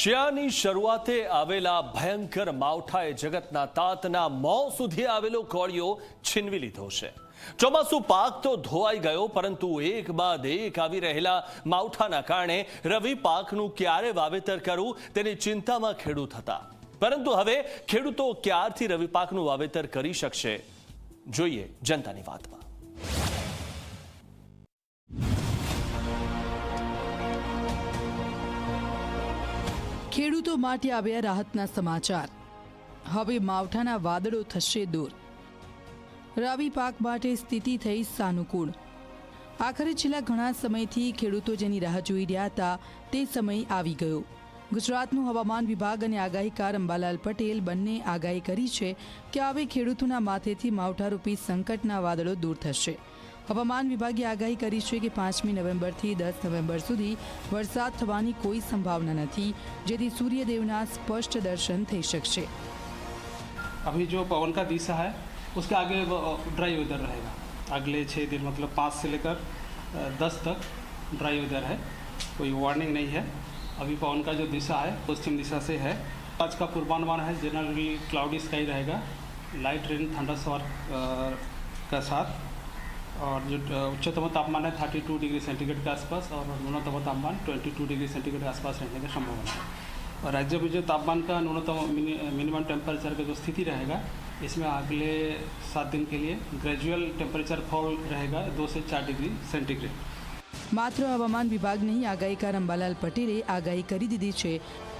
શિયાળાની શરૂઆતે આવેલા ભયંકર માવઠાએ જગતના તાતના મોં સુધી આવેલો કોળિયો છીનવી લીધો છે. ચોમાસું પાક તો ધોવાઈ ગયો, પરંતુ એક બાદ એક આવી રહેલા માવઠાના કારણે રવિ પાકનું ક્યારે વાવેતર કરવું તેની ચિંતામાં ખેડૂત હતા. પરંતુ હવે ખેડૂતો ક્યારથી રવિ પાકનું વાવેતર કરી શકશે? જોઈએ જનતાની વાતમાં. ખેડૂતો માટે આવ્યા રાહતના સમાચાર. હવે માવઠાના વાદળો થશે દૂર. રવિ પાક માટે સ્થિતિ થઈ સાનુકૂળ. આખરે છેલ્લા ઘણા સમયથી ખેડૂતો જેની રાહ જોઈ રહ્યા હતા તે સમય આવી ગયો. ગુજરાતનું હવામાન વિભાગ અને આગાહીકાર અંબાલાલ પટેલ બંને આગાહી કરી છે કે હવે ખેડૂતોના માથેથી માવઠારૂપી સંકટના વાદળો દૂર થશે. હવામાન વિભાગે આગાહી કરી છે કે પાંચમી નવેમ્બરથી દસ નવેમ્બર સુધી વરસાદ થવાની કોઈ સંભાવના નથી જેથી સૂર્યદેવના સ્પષ્ટ દર્શન થઈ શકશે अभी जो पवन का दिशा है उसके आगे ड्राई वेदर रहेगा अगले छः दिन मतलब पाँच से लेकर अ, दस तक ड्राई वेदर है कोई वार्निंग नहीं है अभी पवन का जो दिशा है पश्चिम दिशा से है आज का पूर्वानुमान है जनरली क्लाउडी स्काई रहेगा लाइट रेन थंडरस्वर का साथ और जो अ, उच्चतम तापमान है थर्टी टू डिग्री सेंटीग्रेड के आसपास और न्यूनतम तापमान ट्वेंटी टू डिग्री सेंटीग्रेड के आसपास रहने की संभावना है और राज्य में जो तापमान का न्यूनतम मिनि- मिनिमम टेम्परेचर का जो स्थिति रहेगा इसमें अगले सात दिन के लिए ग्रेजुअल टेम्परेचर फॉल रहेगा दो से चार डिग्री सेंटीग्रेड માત્ર હવામાન વિભાગ નહીં આગાહીકાર અંબાલાલ પટેલે આગાહી કરી દીધી છે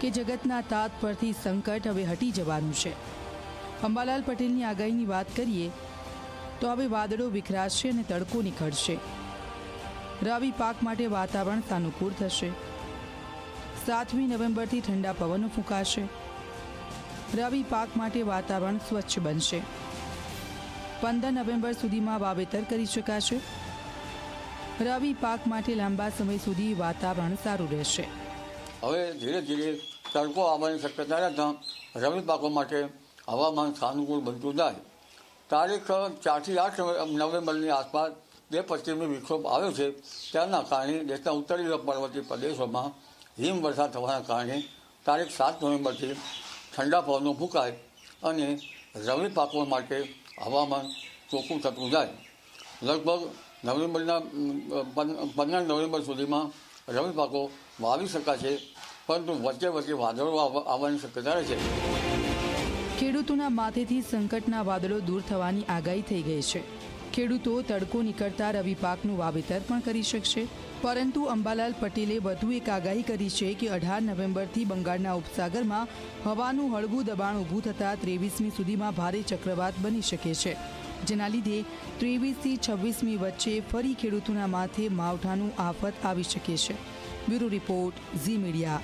કે જગતના તાત પરથી સંકટ હવે હટી જવાનું છે અંબાલાલ પટેલની આગાહીની વાત કરીએ તો હવે વાદળો વિખરાશે અને તડકો નીકળશે. રવિ પાક માટે વાતાવરણ સાનુકૂળ થશે. સાતમી નવેમ્બરથી ઠંડા પવનો ફૂંકાશે. રવિ પાક માટે વાતાવરણ સ્વચ્છ બનશે. પંદર નવેમ્બર સુધીમાં વાવેતર કરી શકાશે. રવિ પાક માટે લાંબા સમય સુધી વાતાવરણ સારું રહેશે. હવે ધીરે ધીરે તડકો આવવાની શક્યતા રહેતા રવિ પાકો માટે હવામાન સાનુકૂળ બનતું જાય. તારીખ ચારથી આઠ નવેમ્બરની આસપાસ બે પશ્ચિમી વિક્ષોભ આવ્યો છે તેના કારણે દેશના ઉત્તરીય પર્વતીય પ્રદેશોમાં હિમવર્ષા થવાના કારણે તારીખ સાત નવેમ્બરથી ઠંડા પવનો ફૂંકાય અને રવિ પાકો માટે હવામાન ચોખ્ખું થતું જાય. લગભગ નવેમ્બરના પંદર નવેમ્બર સુધીમાં રવિ પાકો વાવી શકાશે, પરંતુ વચ્ચે વચ્ચે વાદળો આવ- આવવાની શક્યતા રહે છે. ખેડૂતોના માથેથી સંકટના વાદળો દૂર થવાની આગાહી થઈ ગઈ છે. ખેડૂતો તડકો નીકળતા રવિ પાકનું વાવેતર પણ કરી શકશે. પરંતુ અંબાલાલ પટેલે વધુ એક આગાહી કરી છે કે અઢાર નવેમ્બરથી બંગાળના ઉપસાગરમાં હવાનું હળવું દબાણ ઊભું થતાં ત્રેવીસમી સુધીમાં ભારે ચક્રવાત બની શકે છે. જેના લીધે ત્રેવીસથી છવ્વીસમી વચ્ચે ફરી ખેડૂતોના માથે માવઠાનું આફત આવી શકે છે. Bureau report, Zee Media.